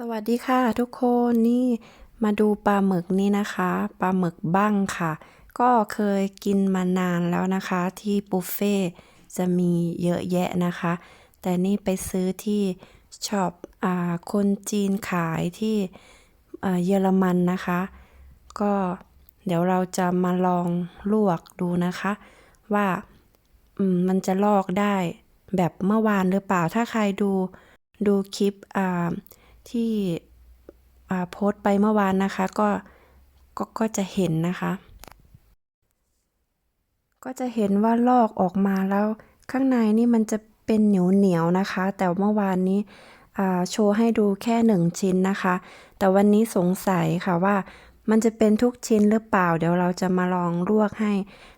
สวัสดีค่ะทุกคนนี่มาดูปลาหมึกนี่นะคะปลาหมึกบ้างค่ะ ก็เคยกินมานานแล้วนะคะ ที่บุฟเฟ่จะมีเยอะแยะนะคะ แต่นี่ไปซื้อที่ช็อปอ่าคนจีนขายที่อ่าเยอรมันนะคะ ก็เดี๋ยวเราจะมาลองลวกดูนะคะ ว่าอืมมันจะลอกได้แบบเมื่อวานหรือเปล่าถ้าใครดูดูคลิปอ่า ที่โพสต์ไปเมื่อวานนะคะก็ก็ก็จะเห็นนะคะ ก็จะเห็นว่าลอกออกมาแล้วข้างในนี่มันจะเป็นเหนียวเหนียวนะคะ แต่เมื่อวานนี้โชว์ให้ดูแค่หนึ่งชิ้นนะคะ แต่วันนี้สงสัยค่ะว่ามันจะเป็นทุกชิ้นหรือเปล่า เดี๋ยวเราจะมาลองลวกให้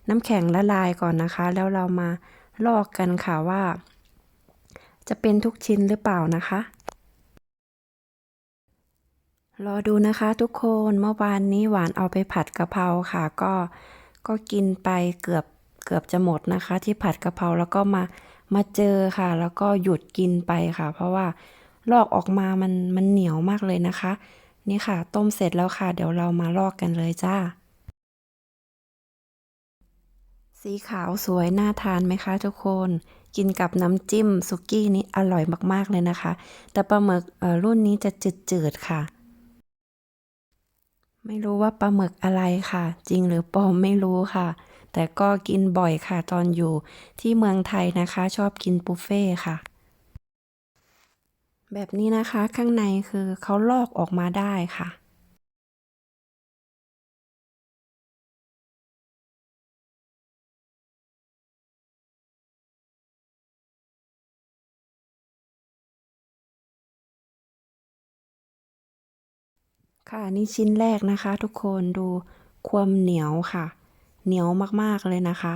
น้ำแข็งละลายก่อนนะคะ แล้วเรามาลอกกันค่ะว่า จะเป็นทุกชิ้นหรือเปล่านะคะ รอดูนะคะทุกคนเมื่อวานนี้หวานเอาไปผัดกะเพราค่ะ ก็ก็กินไปเกือบเกือบจะหมดนะคะ ที่ผัดกะเพราแล้วก็มามาเจอค่ะ แล้วก็หยุดกินไปค่ะ เพราะว่าลอกออกมามันมันเหนียวมากเลยนะคะ นี่ค่ะ ต้มเสร็จแล้วค่ะ เดี๋ยวเรามาลอกกันเลยจ้า สีขาวสวยน่าทานไหมคะทุกคนกินกับน้ำจิ้มสุกี้นี้อร่อยมากๆเลยนะคะ แต่ปลาหมึกรุ่นนี้จะจืดๆค่ะ ไม่รู้ว่าปลาหมึกอะไรค่ะ จริงหรือปลอมไม่รู้ค่ะ แต่ก็กินบ่อยค่ะตอนอยู่ที่เมืองไทยนะคะ ชอบกินบุฟเฟ่ค่ะ แบบนี้นะคะข้างในคือเขาลอกออกมาได้ค่ะ ค่ะนี่ชิ้นแรกนะคะ ทุกคนดูความเหนียวค่ะ เหนียวมากๆเลยนะคะ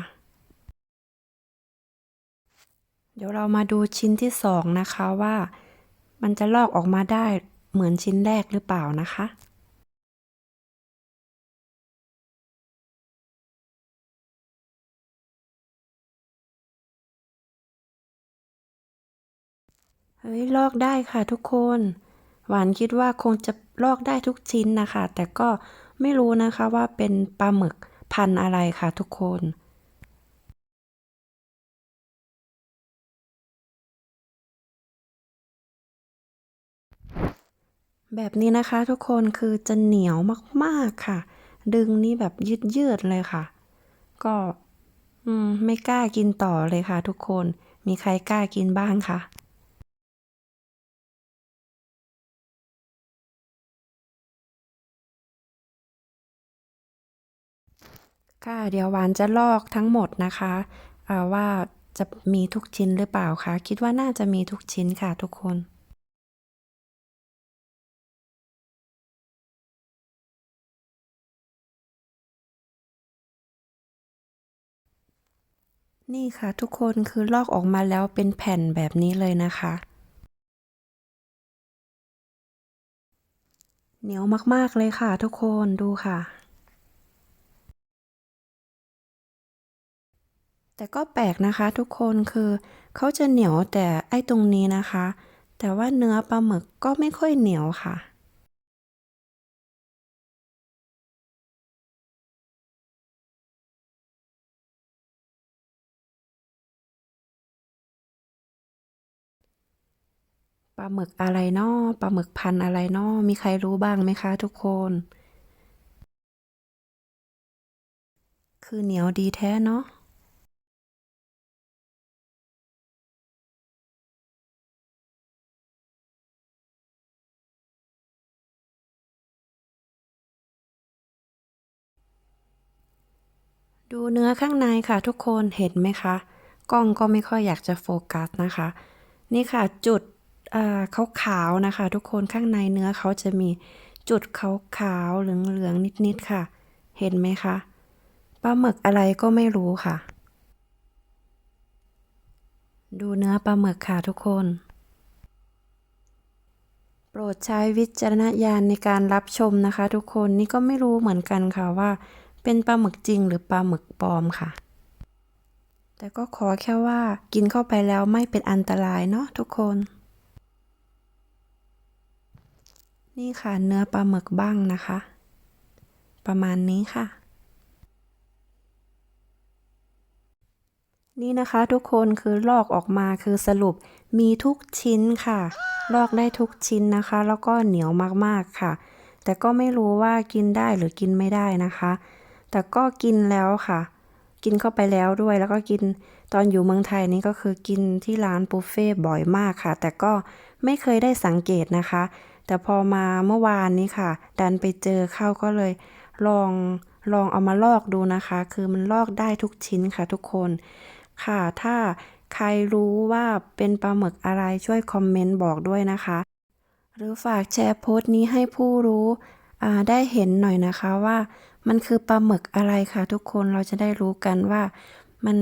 เดี๋ยวเรามาดูชิ้นที่สองนะคะว่ามันจะลอกออกมาได้เหมือนชิ้นแรกหรือเปล่านะคะเฮ้ยลอกได้ค่ะทุกคน หวานคิดว่าคงจะลอกได้ทุกชิ้นนะคะ แต่ก็ไม่รู้นะคะว่าเป็นปลาหมึกพันอะไรค่ะทุกคนแบบนี้นะคะทุกคนคือจะเหนียวมากๆค่ะ ดึงนี่แบบยืดๆเลยค่ะ ก็อืมไม่กล้ากินต่อเลยค่ะทุกคนมีใครกล้ากินบ้างคะ ค่ะเดี๋ยวหวานจะลอกทั้งหมดนะคะว่าจะมีทุกชิ้นหรือเปล่าคะ คิดว่าน่าจะมีทุกชิ้นค่ะทุกคนนี่ค่ะทุกคนคือลอกออกมาแล้วเป็นแผ่นแบบนี้เลยนะคะ เหนียวมาก ๆ เลยค่ะทุกคนดูค่ะ แต่ก็แปลกนะคะทุกคนคือเขาจะเหนียวแต่ไอ้ตรงนี้นะคะ แต่ว่าเนื้อปลาหมึกก็ไม่ค่อยเหนียวค่ะปลาหมึกอะไรนอปลาหมึกพันอะไรนอมีใครรู้บ้างไหมคะทุกคน คือเหนียวดีแท้เนาะ ดูเนื้อข้างในค่ะทุกคนเห็นไหมคะกล้องก็ไม่ค่อยอยากจะโฟกัสนะคะ นี่ค่ะจุดอ่าขาวๆนะคะ ทุกคนข้างในเนื้อเขาจะมีจุดขาวๆเหลืองๆนิดๆค่ะ เห็นไหมคะปลาหมึกอะไรก็ไม่รู้ค่ะ ดูเนื้อปลาหมึกค่ะทุกคน โปรดใช้วิจารณญาณในการรับชมนะคะ ทุกคนนี่ก็ไม่รู้เหมือนกันค่ะว่า เป็นปลาหมึกจริงหรือปลาหมึกปลอมค่ะ แต่ก็ขอแค่ว่ากินเข้าไปแล้วไม่เป็นอันตรายเนาะทุกคน นี่ค่ะเนื้อปลาหมึกบ้างนะคะ ประมาณนี้ค่ะ นี่นะคะทุกคนคือลอกออกมาคือสรุปมีทุกชิ้นค่ะ ลอกได้ทุกชิ้นนะคะ แล้วก็เหนียวมากๆค่ะแต่ก็ไม่รู้ว่ากินได้หรือกินไม่ได้นะคะ แต่ก็กินแล้วค่ะ กินเข้าไปแล้วด้วย แล้วก็กินตอนอยู่เมืองไทยนี่ก็คือกินที่ร้านบุฟเฟ่บ่อยมากค่ะ แต่ก็ไม่เคยได้สังเกตนะคะ แต่พอมาเมื่อวานนี้ค่ะ ดันไปเจอเข้าก็เลย ลองลองเอามาลอกดูนะคะ คือมันลอกได้ทุกชิ้นค่ะทุกคนค่ะ ถ้าใครรู้ว่าเป็นปลาหมึกอะไรช่วยคอมเมนต์บอกด้วยนะคะ หรือฝากแชร์โพสต์นี้ให้ผู้รู้ ได้เห็นหน่อยนะคะว่ามันคือปลาหมึกอะไรค่ะ ทุกคนเราจะได้รู้กันว่ามัน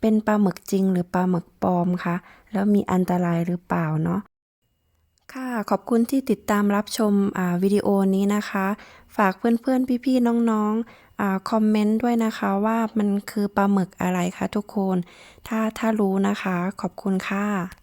เป็นปลาหมึกจริงหรือปลาหมึกปลอมคะแล้วมีอันตรายหรือเปล่าเนาะค่ะขอบคุณที่ติดตามรับชมวิดีโอนี้นะคะ ฝากเพื่อนๆพี่ๆน้องๆอาคอมเมนต์ด้วยนะคะว่ามันคือปลาหมึกอะไรคะทุกคน ถ้าถ้ารู้นะคะ ขอบคุณค่ะ